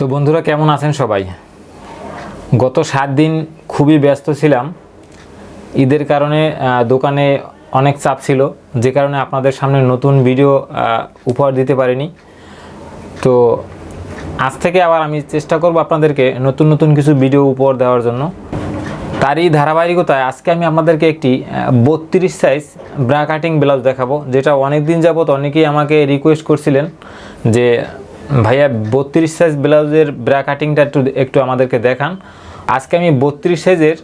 তো বন্ধুরা, কেমন আছেন সবাই? গত সাত দিন খুবই ব্যস্ত ছিলাম। ঈদের কারণে দোকানে অনেক চাপ ছিল। যে কারণে আপনাদের সামনে নতুন ভিডিও উপহার দিতে পারিনি। তো আজ থেকে আবার আমি চেষ্টা করব আপনাদেরকে নতুন নতুন কিছু ভিডিও উপহার দেওয়ার জন্য। তারই ধারাবাহিকতায় আজকে আমি আপনাদেরকে একটি বত্রিশ সাইজ ব্রা কাটিং ব্লাউজ দেখাবো, যেটা অনেক দিন যাবত অনেকেই আমাকে রিকোয়েস্ট করছিলেন যে ভাইয়া, বত্রিশ সাইজ ব্লাউজের ব্রা কাটিংটা একটু একটু আমাদেরকে দেখান। আজকে আমি বত্রিশ সাইজের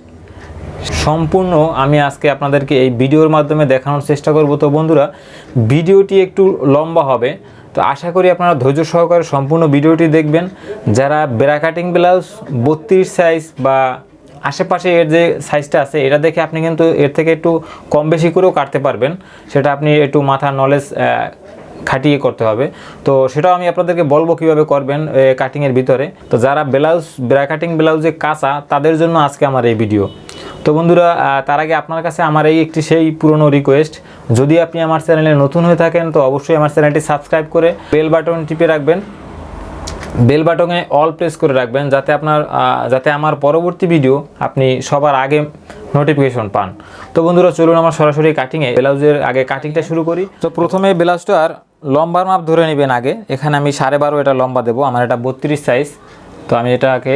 সম্পূর্ণ আমি আজকে আপনাদেরকে এই ভিডিওর মাধ্যমে দেখানোর চেষ্টা করব। তো বন্ধুরা, ভিডিওটি একটু লম্বা হবে। তো আশা করি আপনারা ধৈর্য সহকারে সম্পূর্ণ ভিডিওটি দেখবেন। যারা ব্রা কাটিং ব্লাউজ বত্রিশ সাইজ বা আশেপাশে এর যে সাইজটা আছে, এটা দেখে আপনি কিন্তু এর থেকে একটু কম বেশি করেও কাটতে পারবেন। সেটা আপনি একটু মাথার নলেজ খাটিয়ে করতে হবে। তো সেটাও আমি আপনাদেরকে বলব কীভাবে করবেন কাটিংয়ের ভিতরে। তো যারা ব্লাউজ, ব্রা কাটিং ব্লাউজে কাঁচা, তাদের জন্য আজকে আমার এই ভিডিও তো বন্ধুরা তার আগে আপনার কাছে আমার এই একটি সেই পুরনো রিকোয়েস্ট যদি আপনি আমার চ্যানেলে নতুন হয়ে থাকেন, তো অবশ্যই আমার চ্যানেলটি সাবস্ক্রাইব করে বেল বাটন টিপে রাখবেন। বেল বাটনে অল প্রেস করে রাখবেন, যাতে আপনার যাতে আমার পরবর্তী ভিডিও আপনি সবার আগে নোটিফিকেশন পান। তো বন্ধুরা, চলুন আমার সরাসরি কাটিংয়ে ব্লাউজের আগে কাটিংটা শুরু করি। তো প্রথমে ব্লাউজটার লম্বার মাপ ধরে নেবেন আগে। এখানে আমি সাড়ে বারো এটা লম্বা দেবো, আমার এটা বত্রিশ সাইজ তো আমি এটাকে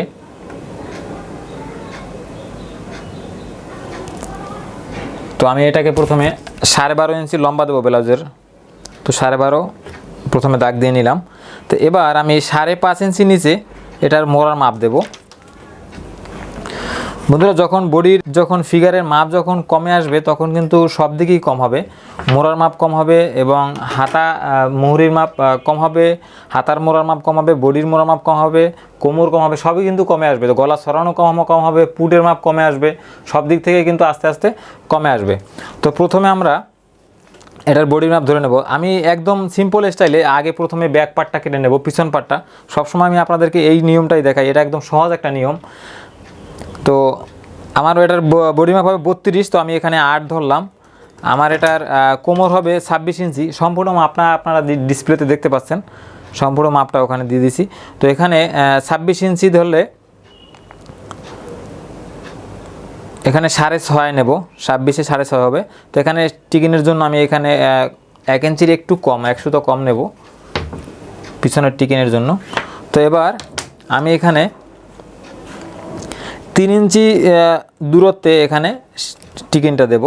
তো আমি এটাকে প্রথমে সাড়ে বারো ইঞ্চি লম্বা দেবো ব্লাউজের। তো সাড়ে বারো প্রথমে দাগ দিয়ে নিলাম। তো এবার আমি সাড়ে পাঁচ ইঞ্চি নিচে এটার মোড়ার মাপ দেব। বন্ধুরা, যখন বডির যখন ফিগারের মাপ যখন কমে আসবে, তখন কিন্তু সব দিকেই কম হবে। মোড়ার মাপ কম হবে এবং হাতা মুহুরির মাপ কম হবে, হাতার মোড়ার মাপ কম হবে, বডির মোড়ার মাপ কম হবে, কোমর কম হবে, সবই কিন্তু কমে আসবে। তো গলা সরানো কম কম হবে, পুটের মাপ কমে আসবে, সব দিক থেকে কিন্তু আস্তে আস্তে কমে আসবে। তো প্রথমে আমরা এটার বডির মাপ ধরে নেব। আমি একদম সিম্পল স্টাইলে আগে প্রথমে ব্যাক পার্টটা কেটে নেব, পিছন পার্টটা সবসময় আমি আপনাদেরকে এই নিয়মটাই দেখাই, এটা একদম সহজ একটা নিয়ম। তো আমার এটার বডি মাপ হবে বত্রিশ, তো আমি এখানে আট ধরলাম। আমার এটার কোমর হবে ছাব্বিশ ইঞ্চি। সম্পূর্ণ মাপটা আপনারা ডিসপ্লেতে দেখতে পাচ্ছেন। সম্পূর্ণ মাপটা ওখানে দিয়ে দিছি। তো এখানে ছাব্বিশ ইঞ্চি ধরলে এখানে সাড়ে ছয় নেব। ছাব্বিশে সাড়ে ছয় হবে। তো এখানে টিকিনের জন্য আমি এখানে এক ইঞ্চির একটু কম, একশো তো কম নেব। পিছনের টিকিনের জন্য। তো এবার আমি এখানে তিন ইঞ্চি দূরত্বে এখানে টিকিনটা দেব।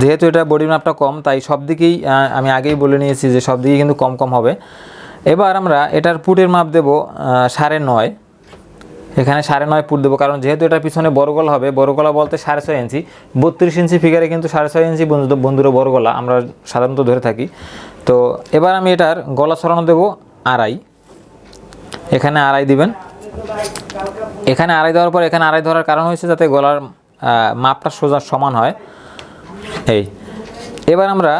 যেহেতু এটা বডি মাপটা কম, তাই সব দিকেই আমি আগেই বলে নিয়েছি যে সব দিকেই কিন্তু কম কম হবে। এবার আমরা এটার পুটের মাপ দেব সাড়ে নয়। এখানে সাড়ে নয় ফুট দেবো, কারণ যেহেতু এটার পিছনে বড় গলা হবে, বড় গলা বলতে সাড়ে ছয় ইঞ্চি। বত্রিশ ইঞ্চি ফিগারে কিন্তু সাড়ে ছয় ইঞ্চি বন্ধু বন্ধুরা বড় গলা, আমরা সাধারণত ধরে থাকি। তো এবার আমি এটার গলা সরানো দেবো আড়াই। এখানে আড়াই দিবেন। এখানে আড়াই দেওয়ার পর এখানে আড়াই ধরার কারণ হয়েছে যাতে গলার মাপটা সোজা সমান হয়। এই, এবার আমরা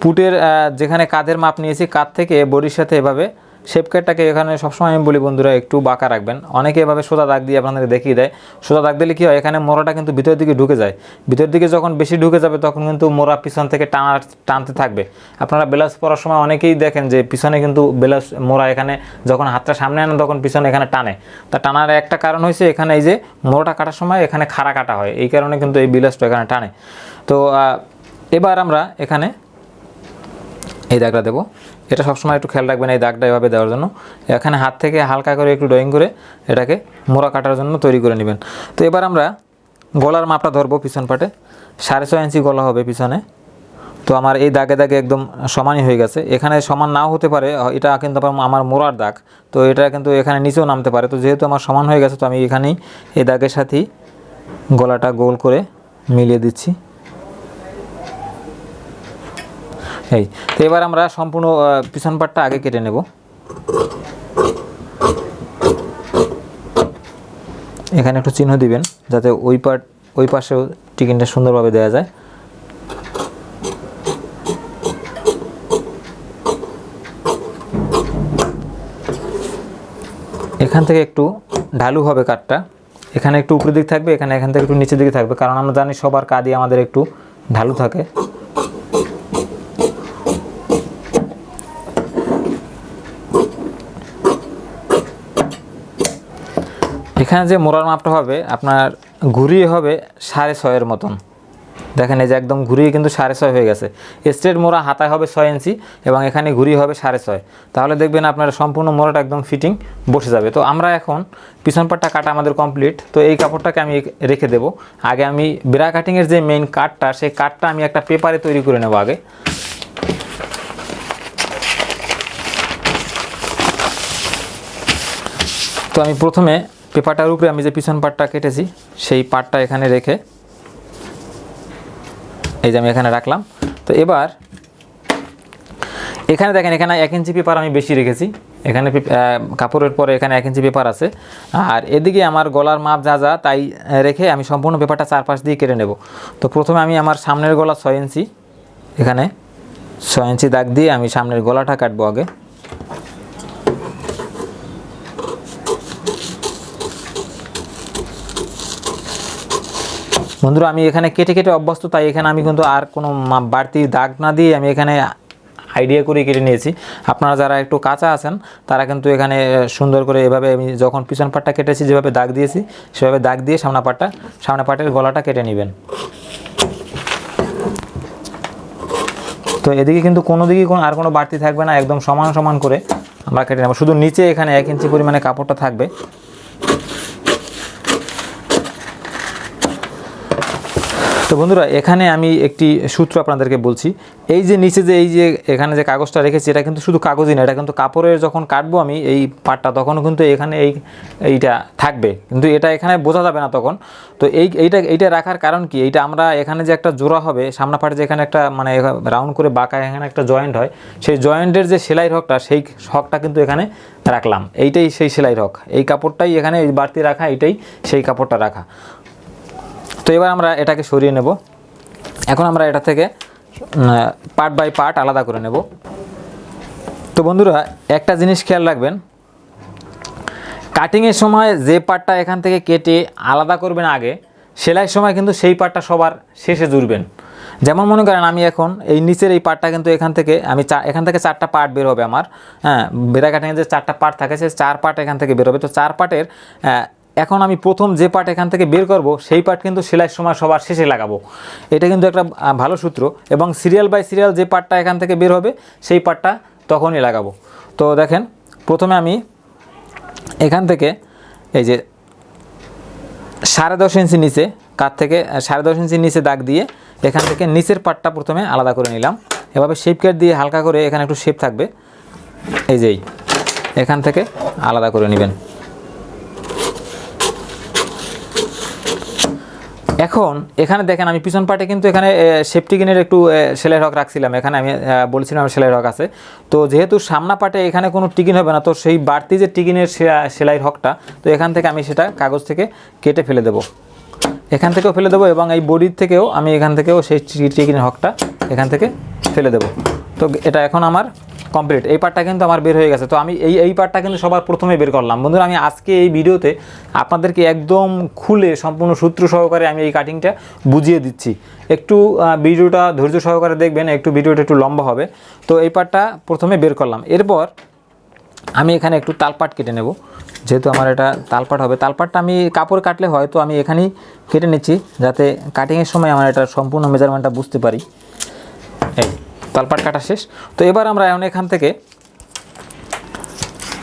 পুটের যেখানে কাঁধের মাপ নিয়েছি, কাঁধ থেকে বডির সাথে এভাবে শেপকেটটাকে এখানে সবসময় আমি বলি, বন্ধুরা, একটু বাঁকা রাখবেন। অনেকে এভাবে সোজা দাগ দিয়ে আপনাদের দেখিয়ে দেয়। সোজা দাগ দিলে কী হয়? এখানে মোড়াটা কিন্তু ভিতরের দিকে ঢুকে যায়। ভিতরের দিকে যখন বেশি ঢুকে যাবে, তখন কিন্তু মোড়া পিছন থেকে টানা, টানতে থাকবে। আপনারা ব্লাউজ পরার সময় অনেকেই দেখেন যে পিছনে কিন্তু ব্লাউজ মোড়া এখানে যখন হাতটা সামনে আনে, তখন পিছনে এখানে টানে। তা টানার একটা কারণ হয়েছে এখানে এই যে মোড়াটা কাটার সময় এখানে খাড়া কাটা হয়। এই কারণে কিন্তু এই ব্লাউজটা এখানে টানে। তো এবার আমরা এখানে এই দাগটা দেবো। এটা সবসময় একটু খেয়াল রাখবেন এই দাগটা এভাবে দেওয়ার জন্য। এখানে হাত থেকে হালকা করে একটু ড্রয়িং করে এটাকে মোড়া কাটার জন্য তৈরি করে নেবেন। তো এবার আমরা গলার মাপটা ধরবো পিছন পাটে। সাড়ে ছয় ইঞ্চি গলা হবে পিছনে। তো আমার এই দাগে দাগে একদম সমানই হয়ে গেছে। এখানে সমান নাও হতে পারে, এটা কিন্তু আমার মোড়ার দাগ। তো এটা কিন্তু এখানে নিচেও নামতে পারে। তো যেহেতু আমার সমান হয়ে গেছে, তো আমি এখানেই এই দাগের সাথেই গলাটা গোল করে মিলিয়ে দিচ্ছি। এই, তো এবার আমরা সম্পূর্ণ পিছন পাটটা আগে কেটে নেব। এখানে একটু চিহ্ন দিবেন, যাতে ওই পাট, ওই পাশেও টিকিনটা সুন্দরভাবে দেওয়া যায়। এখান থেকে একটু ঢালু হবে কাঠটা। এখানে একটু উপরের দিক থাকবে, এখানে এখান থেকে একটু নিচের দিকে থাকবে, কারণ আমরা জানি সবার কাঁধই আমাদের একটু ঢালু থাকে। এখানে যে মোড়ার মাপটা হবে, আপনার ঘুরিয়ে হবে সাড়ে ছয়ের মতন। দেখেন এই যে একদম ঘুরিয়ে কিন্তু সাড়ে ছয় হয়ে গেছে। স্ট্রেট মোড়া হাতায় হবে ছয় ইঞ্চি এবং এখানে ঘুরিয়ে হবে সাড়ে ছয়। তাহলে দেখবেন আপনার সম্পূর্ণ মোড়াটা একদম ফিটিং বসে যাবে। তো আমরা এখন পিছন পাটটা কাটা আমাদের কমপ্লিট তো এই কাপড়টাকে আমি রেখে দেবো। আগে আমি বিরা কাটিংয়ের যে মেইন কাটটা সেই কাটটা আমি একটা পেপারে তৈরি করে নেব আগে। তো আমি প্রথমে পেপারটার উপরে আমি যে পিছন পাটটা কেটেছি, সেই পাটটা এখানে রেখে এই যে আমি এখানে রাখলাম। তো এবার এখানে দেখেন, এখানে এক ইঞ্চি পেপার আমি বেশি রেখেছি। এখানে কাপড়ের পরে এখানে এক ইঞ্চি পেপার আছে। আর এদিকে আমার গলার মাপ যা যা, তাই রেখে আমি সম্পূর্ণ পেপারটা চারপাশ দিয়ে কেটে নেব। তো প্রথমে আমি আমার সামনের গলা ছয় ইঞ্চি, এখানে ছয় ইঞ্চি দাগ দিয়ে আমি সামনের গলাটা কাটবো আগে। বন্ধুরা, আমি এখানে কেটে কেটে অভ্যস্ত, তাই এখানে আমি কিন্তু আর কোনো বাড়তি দাগ না দিয়ে আমি এখানে আইডিয়া করে কেটে নিয়েছি। আপনারা যারা একটু কাঁচা আছেন, তারা কিন্তু এখানে সুন্দর করে এভাবে আমি যখন পিছন পাটটা কেটেছি, যেভাবে দাগ দিয়েছি, সেভাবে দাগ দিয়ে সামনা পাটটা, সামনে পাটের গলাটা কেটে নেবেন। তো এদিকে কিন্তু কোনো দিকে কোনো আর কোনো বাড়তি থাকবে না, একদম সমান সমান করে আমরা কেটে নেব। শুধু নিচে এখানে এক ইঞ্চি পরিমাণে কাপড়টা থাকবে। তো বন্ধুরা, এখানে আমি একটি সূত্র আপনাদেরকে বলছি। এই যে নিচে যে, এই যে এখানে যে কাগজটা রেখেছি, এটা কিন্তু শুধু কাগজই না, এটা কিন্তু কাপড়ের যখন কাটবো আমি, এই পাটটা, তখনও কিন্তু এখানে এই, এইটা থাকবে। কিন্তু এটা এখানে বোঝা যাবে না তখন। তো এই, এইটা এইটা রাখার কারণ কি? এইটা আমরা এখানে যে একটা জোড়া হবে সামনা পাটে যে এখানে একটা মানে রাউন্ড করে বাঁকা এখানে একটা জয়েন্ট হয়, সেই জয়েন্টের যে সেলাই হকটা, সেই হকটা কিন্তু এখানে রাখলাম। এইটাই সেই সেলাই হক। এই কাপড়টাই এখানে বাড়তি রাখা, এইটাই সেই কাপড়টা রাখা। তো এবার আমরা এটাকে সরিয়ে নেব। এখন আমরা এটা থেকে পার্ট বাই পার্ট আলাদা করে নেব। তো বন্ধুরা, একটা জিনিস খেয়াল রাখবেন কাটিংয়ের সময় যে পার্টটা এখান থেকে কেটে আলাদা করবেন আগে সেলাইয়ের সময় কিন্তু সেই পার্টটা সবার শেষে জুড়বেন। যেমন মনে করেন আমি এখন এই নিচের এই পার্টটা কিন্তু এখান থেকে, আমি চা এখান থেকে চারটা পার্ট বের হবে আমার। হ্যাঁ বেড়া কাটিংয়ের যে চারটা পার্ট থাকে, সে চার পার্ট এখান থেকে বের হবে। তো চার পার্টের এখন আমি প্রথম যে পার্ট এখান থেকে বের করব, সেই পার্ট কিন্তু সেলাইয়ের সময় সবার শেষে লাগাবো। এটা কিন্তু একটা ভালো সূত্র এবং সিরিয়াল বাই সিরিয়াল যে পার্টটা এখান থেকে বের হবে, সেই পার্টটা তখনই লাগাবো। তো দেখেন, প্রথমে আমি এখান থেকে এই যে সাড়ে দশ ইঞ্চি নিচে কাত থেকে সাড়ে দশ ইঞ্চি নিচে দাগ দিয়ে এখান থেকে নিচের পাটটা প্রথমে আলাদা করে নিলাম। এভাবে শেপ কেট দিয়ে হালকা করে এখানে একটু শেপ থাকবে। এই যেই এখান থেকে আলাদা করে নেবেন। এখন এখানে দেখেন আমি পিছন পাটে কিন্তু এখানে সেফটিকিনের একটু আহ, সেলাই রক রাখছিলাম। এখানে আমি বলছিলাম সেলাই রক আছে। তো যেহেতু সামনা পাটে এখানে কোনো টিকিন হবে না তো সেই বাড়তি যে টিকিনের সেলাই রকটা তো এখান থেকে আমি সেটা কাগজ থেকে কেটে ফেলে দেবো। এখান থেকেও ফেলে দেবো এবং এই বডির থেকেও আমি এখান থেকেও সেই টিকিনের হকটা এখান থেকে ফেলে দেবো। তো এটা এখন আমার কমপ্লিট এই পার্টটা কিন্তু আমার বের হয়ে গেছে। তো আমি এই এই পার্টটা কিন্তু সবার প্রথমে বের করলাম। বন্ধুরা, আমি আজকে এই ভিডিওতে আপনাদেরকে একদম খুলে, সম্পূর্ণ সূত্র সহকারে আমি এই কাটিংটা বুঝিয়ে দিচ্ছি। একটু ভিডিওটা ধৈর্য সহকারে দেখবেন, একটু ভিডিওটা একটু লম্বা হবে। তো এই পার্টটা প্রথমে বের করলাম। এরপর আমি এখানে একটু তালপাট কেটে নেব। যেহেতু আমার এটা তালপাট হবে তালপাটটা আমি কাপড় কাটলে হয়তো আমি এখানেই কেটে নিচ্ছি, যাতে কাটিংয়ের সময় আমার এটা সম্পূর্ণ মেজারমেন্টটা বুঝতে পারি। এই। তালপাট কাটা শেষ। তো এবার আমরা এখন এখান থেকে,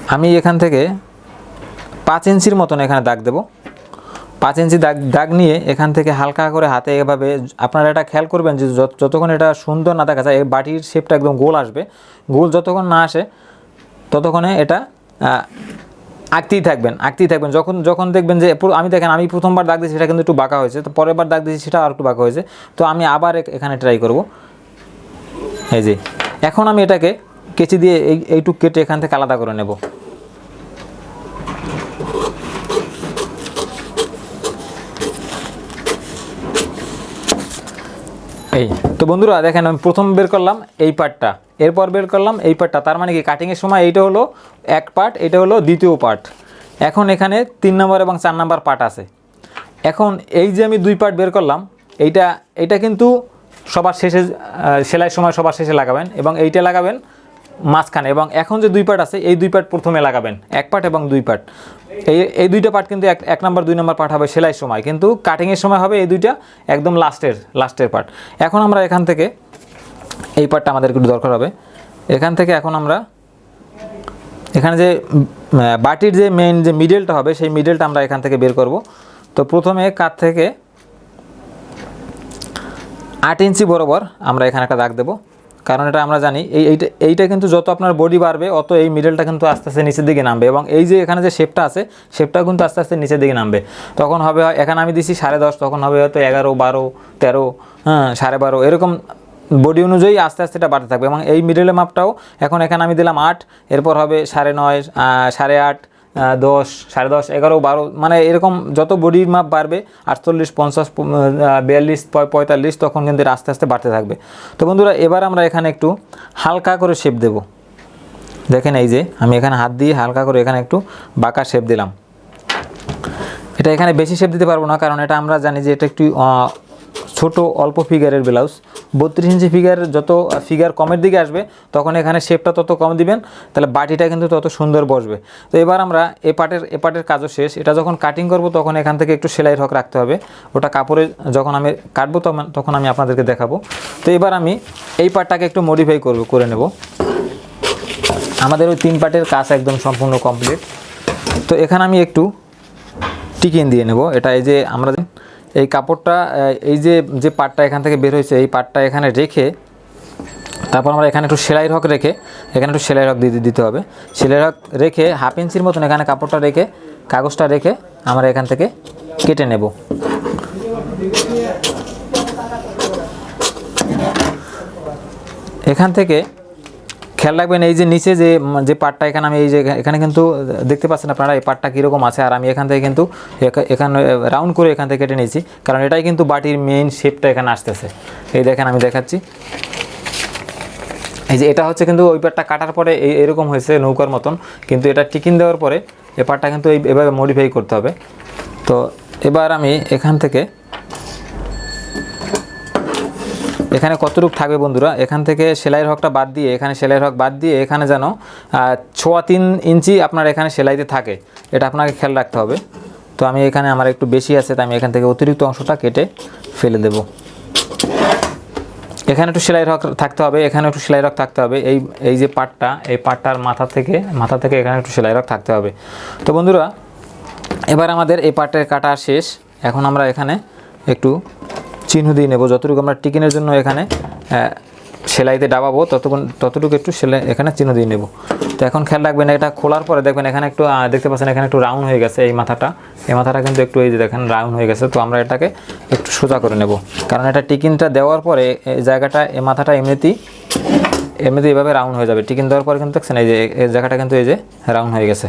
আমি এখান থেকে পাঁচ ইঞ্চির মতন এখানে দাগ দেব। পাঁচ ইঞ্চি দাগ দাগ নিয়ে এখান থেকে হালকা করে হাতে এভাবে, আপনারা এটা খেয়াল করবেন যে যত- যতক্ষণ এটা সুন্দর না দেখা যায় বাটির শেপটা একদম গোল আসবে। গোল যতক্ষণ না আসে, ততক্ষণে এটা আঁকতেই থাকবেন আঁকতেই থাকবেন। যখন যখন দেখবেন যে আমি দেখেন, আমি প্রথমবার দাগ দিয়েছি, সেটা কিন্তু একটু বাঁকা হয়েছে। তো পরের বার দাগ দিয়েছি, সেটা আর একটু বাঁকা হয়েছে। তো আমি আবার এখানে ট্রাই করব। এই যে, এখন আমি এটাকে কেচি দিয়ে এই এইটুক কেটে এখান থেকে আলাদা করে নেব। এই, তো বন্ধুরা দেখেন আমি প্রথম বের করলাম এই পার্টটা এরপর বের করলাম এই পার্টটা তার মানে কি কাটিংয়ের সময় এইটা হলো এক পার্ট এটা হলো দ্বিতীয় পার্ট এখন এখানে তিন নম্বর এবং চার নম্বর পার্ট আছে। এখন এই যে আমি দুই পার্ট বের করলাম, এইটা এইটা কিন্তু সবার শেষে সেলাই সময় সবার শেষে লাগাবেন এবং এইটা লাগাবেন মাঝখানে এবং এখন যে দুই পার্ট আছে, এই দুই পার্ট প্রথমে লাগাবেন, এক পার্ট এবং দুই পার্ট। এই এই দুইটা পার্ট কিন্তু এক এক নম্বর, দুই নম্বর পার্ট হবে সেলাইয়ের সময়, কিন্তু কাটিংয়ের সময় হবে এই দুইটা একদম লাস্টের লাস্টের পার্ট। এখন আমরা এখান থেকে, এই পার্টটা আমাদের একটু দরকার হবে, এখান থেকে এখন আমরা এখানে যে বাটির যে মেইন যে মিডলটা হবে, সেই মিডলটা আমরা এখান থেকে বের করব। তো প্রথমে কাত থেকে আট ইঞ্চি বরাবর আমরা এখানে একটা দাগ দেবো। কারণ এটা আমরা জানি, এই এইটা এইটা কিন্তু যত আপনার বডি বাড়বে, অত এই মিডলটা কিন্তু আস্তে আস্তে নিচের দিকে নামবে এবং এই যে এখানে যে শেপটা আছে শেপটাও কিন্তু আস্তে আস্তে নিচের দিকে নামবে। তখন হবে এখানে আমি দিছি সাড়ে দশ, তখন হবে হয়তো এগারো, বারো, তেরো হ্যাঁ সাড়ে বারো, এরকম বডি অনুযায়ী আস্তে আস্তে এটা বাড়তে থাকবে এবং এই মিডলের মাপটাও এখন এখানে আমি দিলাম আট, এরপর হবে সাড়ে নয় সাড়ে আট দশ, সাড়ে দশ, এগারো, বারো মানে এরকম যত বডির মাপ বাড়বে, আটচল্লিশ, পঞ্চাশ বিয়াল্লিশ, পঁয়- পঁয়তাল্লিশ, তখন কিন্তু আস্তে আস্তে বাড়তে থাকবে। তো বন্ধুরা, এবার আমরা এখানে একটু হালকা করে শেপ দেব। দেখেন এই যে, আমি এখানে হাত দিয়ে হালকা করে এখানে একটু বাঁকা শেপ দিলাম। এটা এখানে বেশি শেপ দিতে পারব না, কারণ এটা আমরা জানি যে এটা একটু ছোট, অল্প ফিগারের ব্লাউজ বত্রিশ ইঞ্চি ফিগার যত ফিগার কমের দিকে আসবে, তখন এখানে শেপটা তত কম দিবেন। তাহলে বাটিটা কিন্তু তত সুন্দর বসবে। তো এবার আমরা এ পাটের এ পাটের কাজও শেষ। এটা যখন কাটিং করব, তখন এখান থেকে একটু সেলাইয়ের হক রাখতে হবে। ওটা কাপড়ে যখন আমি কাটবো, তখন তখন আমি আপনাদেরকে দেখাবো। তো এবার আমি এই পার্টটাকে একটু মডিফাই করব, করে নেব। আমাদের ওই তিন পার্টের কাজ একদম সম্পূর্ণ কমপ্লিট তো এখানে আমি একটু টিকিন দিয়ে নেব। এটা এই যে আমরা এই কাপড়টা এই যে যে পাটটা এখান থেকে বের হয়েছে, এই পাটটা এখানে রেখে তারপর আমরা এখানে একটু সেলাই হক রেখে, এখানে একটু সেলাই হক দিয়ে দিতে হবে। সেলাই হক রেখে হাফ ইঞ্চির মতন এখানে কাপড়টা রেখে, কাগজটা রেখে আমরা এখান থেকে কেটে নেব। এখান থেকে খেয়াল রাখবেন এই যে নিচে যে যে পাটটা এখানে আমি এই যে এখানে কিন্তু দেখতে পাচ্ছেন আপনারা এই পাটটা কীরকম আছে, আর আমি এখান থেকে কিন্তু এখা- এখানে রাউন্ড করে এখান থেকে কেটে নিয়েছি। কারণ এটাই কিন্তু বাটির মেইন শেপটা এখানে আসতেছে। এই দেখেন আমি দেখাচ্ছি। এই যে এটা হচ্ছে কিন্তু ওই পাটটা কাটার পরে এই এরকম হয়েছে নৌকার মতন। কিন্তু এটা টিকিন দেওয়ার পরে এ পাটটা কিন্তু এই, এভাবে মডিফাই করতে হবে। তো এবার আমি এখান থেকে এখানে কতটুকু থাকবে বন্ধুরা? এখান থেকে সেলাইয়ের হকটা বাদ দিয়ে, এখানে সেলাইয়ের হক বাদ দিয়ে এখানে যেন ছোয়া তিন ইঞ্চি আপনার এখানে সেলাইতে থাকে। এটা আপনাকে খেয়াল রাখতে হবে। তো আমি এখানে আমার একটু বেশি আছে তাই আমি এখান থেকে অতিরিক্ত অংশটা কেটে ফেলে দেব। এখানে একটু সেলাইয়ের হক থাকতে হবে, এখানে একটু সেলাইয়ের হক থাকতে হবে। এই এই যে পাটটা, এই পাটটার মাথা থেকে মাথা থেকে এখানে একটু সেলাইয়ের হক থাকতে হবে। তো বন্ধুরা, এবার আমাদের এই পার্টের কাটা শেষ। এখন আমরা এখানে একটু চিহ্ন দিয়ে নেব। যতটুকু আমরা টিকিনের জন্য এখানে সেলাইতে ডাবাবো, ততক্ষণ, ততটুকু একটু সেলাই, এখানে চিহ্ন দিয়ে নেব। তো এখন খেয়াল রাখবেন, এটা খোলার পরে দেখবেন এখানে একটু দেখতে পাচ্ছেন এখানে একটু রাউন্ড হয়ে গেছে এই মাথাটা। এই মাথাটা কিন্তু একটু এই যে দেখেন রাউন্ড হয়ে গেছে, তো আমরা এটাকে একটু সোজা করে নেব। কারণ এটা টিকিনটা দেওয়ার পরে এই জায়গাটা, এই মাথাটা এমনিতেই এমনিতে এইভাবে রাউন্ড হয়ে যাবে। টিকিন দেওয়ার পরে কিন্তু দেখছেন এই যে, এই জায়গাটা কিন্তু এই যে রাউন্ড হয়ে গেছে।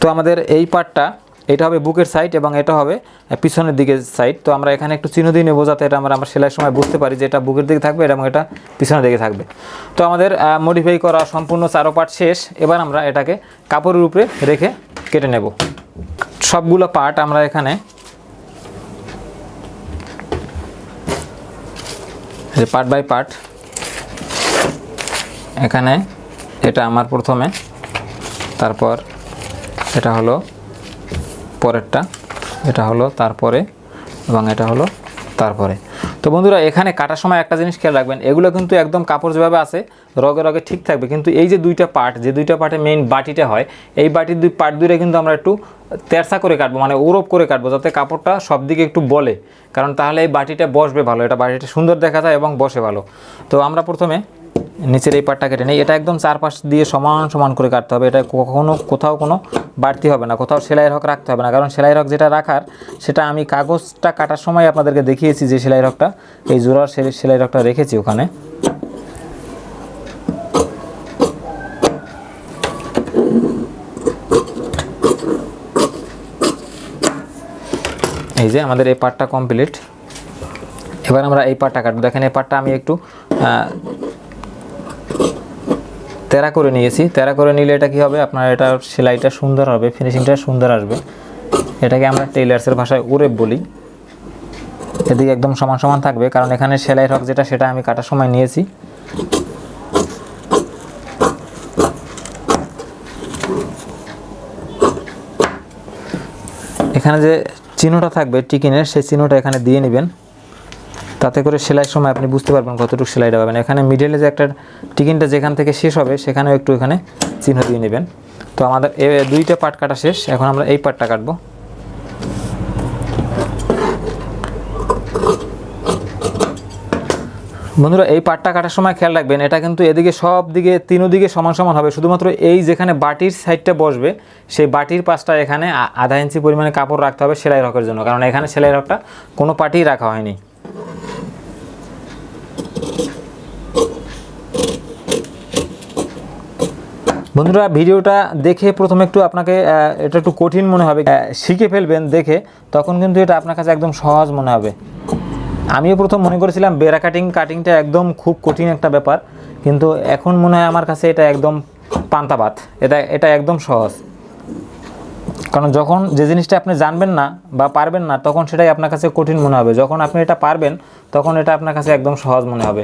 তো আমাদের এই পার্টটা এটা হবে বুকের সাইড এবং এটা হবে পিছনের দিকে সাইড তো আমরা এখানে একটু চিহ্ন দিয়ে নেব যাতে এটা আমরা আমরা সেলাইয়ের সময় বুঝতে পারি যে এটা বুকের দিকে থাকবে এবং এটা পিছনের দিকে থাকবে। তো আমাদের মডিফাই করা সম্পূর্ণ চারো পার্ট শেষ। এবার আমরা এটাকে কাপড়ের উপরে রেখে কেটে নেব। সবগুলো পার্ট আমরা এখানে পার্ট বাই পার্ট এখানে এটা আমার প্রথমে, তারপর এটা হলো পরেরটা, এটা হলো তারপরে এবং এটা হলো তারপরে। তো বন্ধুরা, এখানে কাটার সময় একটা জিনিস খেয়াল রাখবেন, এগুলো কিন্তু একদম কাপড় যেভাবে আছে, রগে রগে ঠিক থাকবে, কিন্তু এই যে দুইটা পার্ট যে দুইটা পার্টে মেইন বাটিটা হয়, এই বাটির দুই পার্ট দুইটা কিন্তু আমরা একটু তেরসা করে কাটবো মানে ওরপ করে কাটবো, যাতে কাপড়টা সব দিকে একটু বলে। কারণ তাহলে এই বাটিটা বসবে ভালো, এটা বাটিটা সুন্দর দেখা যায় এবং বসে ভালো। তো আমরা প্রথমে নিচের এই পাটটা কেটে নেই। এটা একদম চারপাশ দিয়ে সমান সমান করে কাটতে হবে। এটা কখনো কোথাও কোনো বাড়তি হবে না। কোথাও সেলাইয়ের হক রাখতে হবে না। কারণ সেলাইয়ের হক যেটা রাখার, সেটা আমি কাগজটা কাটার সময় আপনাদেরকে দেখিয়েছি যে সেলাই হকটা, এই জোড়ার সেলাই হকটা রেখেছি ওখানে। এই যে আমাদের এই পার্টটা কমপ্লিট এবার আমরা এই পার্টটা কাটবো। দেখেন এই পার্টটা আমি একটু তেরা করে নিয়েছি। তেরা করে নিলে এটা কি হবে? আপনার এটা সেলাইটা সুন্দর হবে ফিনিশিংটা সুন্দর আসবে। এটাকে আমরা টেইলার্সের ভাষায় ওরেব বলি। এদিকে একদম সমান সমান থাকবে, কারণ এখানে সেলাই রক যেটা, সেটা আমি কাটার সময় নিয়েছি। এখানে যে চিহ্নটা থাকবে টিকিনের, সেই চিহ্নটা এখানে দিয়ে নেবেন। তাতে করে সেলাইয়ের সময় আপনি বুঝতে পারবেন কতটুকু সেলাইটা পাবেন এখানে মিডলে যে একটা টিকিনটা যেখান থেকে শেষ হবে, সেখানেও একটু এখানে চিহ্ন দিয়ে নেবেন। তো আমাদের এ দুইটা পাট কাটা শেষ, এখন আমরা এই পাটটা কাটবো। বন্ধুরা, এই পাটটা কাটার সময় খেয়াল রাখবেন, এটা কিন্তু এদিকে সব দিকে তিনো দিকে সমান সমান হবে। শুধুমাত্র এই যেখানে বাটির সাইডটা বসবে, সেই বাটির পাশটা এখানে আধা ইঞ্চি পরিমাণে কাপড় রাখতে হবে সেলাই রকের জন্য। কারণ এখানে সেলাই রকটা কোনো পাটিই রাখা হয়নি। বন্ধুরা, ভিডিওটা দেখে প্রথমে একটু আপনাকে এটা একটু কঠিন মনে হবে শিখে ফেলবেন দেখে, তখন কিন্তু এটা আপনার কাছে একদম সহজ মনে হবে। আমিও প্রথম মনে করেছিলাম বেড়া কাটিং কাটিংটা একদম খুব কঠিন একটা ব্যাপার, কিন্তু এখন মনে হয় আমার কাছে এটা একদম পান্তাবাত, এটা এটা একদম সহজ। কারণ যখন যে জিনিসটা আপনি জানবেন না বা পারবেন না, তখন সেটাই আপনার কাছে কঠিন মনে হবে। যখন আপনি এটা পারবেন, তখন এটা আপনার কাছে একদম সহজ মনে হবে।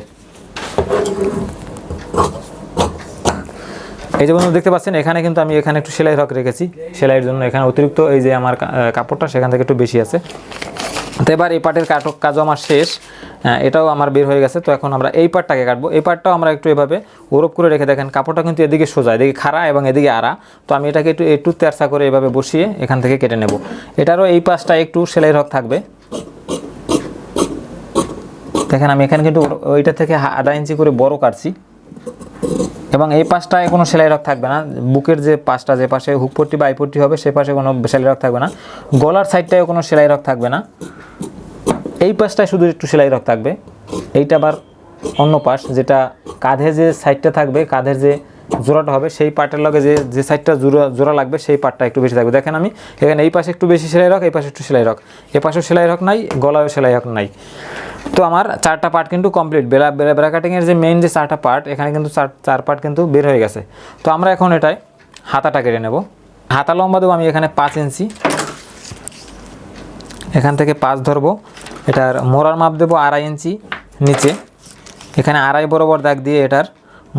এই যে বন্ধু, দেখতে পাচ্ছেন, এখানে কিন্তু আমি এখানে একটু সেলাই রক রেখেছি। সেলাইয়ের জন্য এখানে অতিরিক্ত এই যে আমার কাপড়টা, সেখান থেকে একটু বেশি আছে। তো এবার এই পাটের কাটক কাজও আমার শেষ। এটাও আমার বের হয়ে গেছে। তো এখন আমরা এই পাটটাকে কাটবো। এই পাটটাও আমরা একটু এভাবে ওরপ করে রেখে দেখেন, কাপড়টা কিন্তু এদিকে সোজা, এদিকে খাড়া এবং এদিকে আড়া। তো আমি এটাকে একটু একটু তেরসা করে এভাবে বসিয়ে এখান থেকে কেটে নেব। এটারও এই পাশটা একটু সেলাই রক থাকবে। দেখেন, আমি এখানে কিন্তু ওইটা থেকে আধা ইঞ্চি করে বড় কাটছি। এবং এই পাশটায় কোনো সেলাই রক থাকবে না। বুকের যে পাশটা, যে পাশে হুকপট্টি বা আইপট্টি হবে, সে পাশে কোনো সেলাই রক থাকবে না। গলার সাইডটায় কোনো সেলাই রক থাকবে না। এই পাশটায় শুধু একটু সেলাই রক থাকবে। এইটা আবার অন্য পাশ যেটা কাঁধে যে সাইডটা থাকবে, কাঁধের যে জোড়াটা হবে, সেই পার্টের লগে যে যে সাইডটা জোড়া জোড়া লাগবে, সেই পার্টটা একটু বেশি থাকবে। দেখেন আমি, এখানে এই পাশে একটু বেশি সেলাই রক, এই পাশে একটু সেলাই রক। এ পাশেও সেলাই রক নাই, গলায়ও সেলাই রক নাই। তো আমার চারটা পার্ট কিন্তু কমপ্লিট বেলা বেলা কাটিংয়ের যে মেইন যে চারটা পার্ট এখানে কিন্তু চার চার পার্ট কিন্তু বের হয়ে গেছে। তো আমরা এখন এটায় হাতাটা কেটে নেব। হাতা লম্বা দেবো আমি এখানে পাঁচ ইঞ্চি। এখান থেকে পাঁচ ধরবো। এটার মোড়ার মাপ দেবো আড়াই ইঞ্চি নিচে। এখানে আড়াই বরাবর দাগ দিয়ে এটার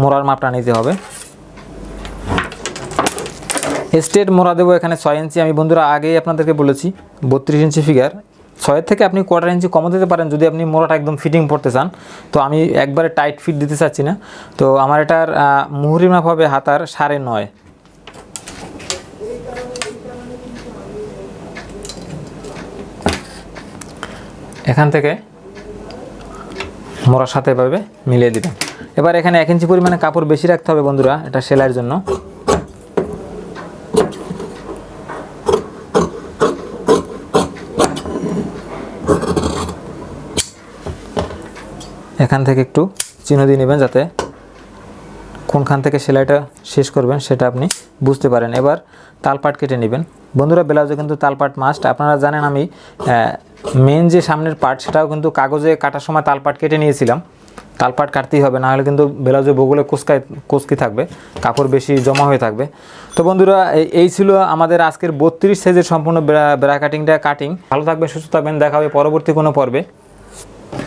মোড়ার মাপটা নিতে হবে। স্টেট মোড়া দেবো এখানে ছয় ইঞ্চি। আমি বন্ধুরা আগেই আপনাদেরকে বলেছি, বত্রিশ ইঞ্চি ফিগার। ছয়ের থেকে আপনি কোয়ার্টার ইঞ্চি কমও দিতে পারেন যদি আপনি মোড়াটা একদম ফিটিং পড়তে চান। তো আমি একবারে টাইট ফিট দিতে চাচ্ছি না। তো আমার এটার মুহুরি মাপ হবে হাতার সাড়ে নয়। এখান থেকে মোড়ার সাথে এভাবে মিলিয়ে দিবেন। এবার এখানে এক ইঞ্চি পরিমাণে কাপড় বেশি রাখতে হবে বন্ধুরা, এটা সেলাইয়ের জন্য। এখান থেকে একটু চিহ্ন দিয়ে নেবেন যাতে কোনখান থেকে সেলাইটা শেষ করবেন সেটা আপনি বুঝতে পারেন। এবার তালপাট কেটে নেবেন। বন্ধুরা, ব্লাউজে কিন্তু তালপাট মাস্ট আপনারা জানেন আমি মেন যে সামনের পার্ট সেটাও কিন্তু কাগজে কাটার সময় তালপাট কেটে নিয়েছিলাম। তালপাট কাটতেই হবে, না হলে কিন্তু ব্লাউজে বগুলে কুচকাই কুচকি থাকবে, কাপড় বেশি জমা হয়ে থাকবে। তো বন্ধুরা এই- ছিল আমাদের আজকের বত্রিশ সাইজের সম্পূর্ণ ব্রা ব্রা কাটিংটা কাটিং ভালো থাকবেন, সুস্থ থাকবেন, দেখা হবে পরবর্তী কোনো পর্বে।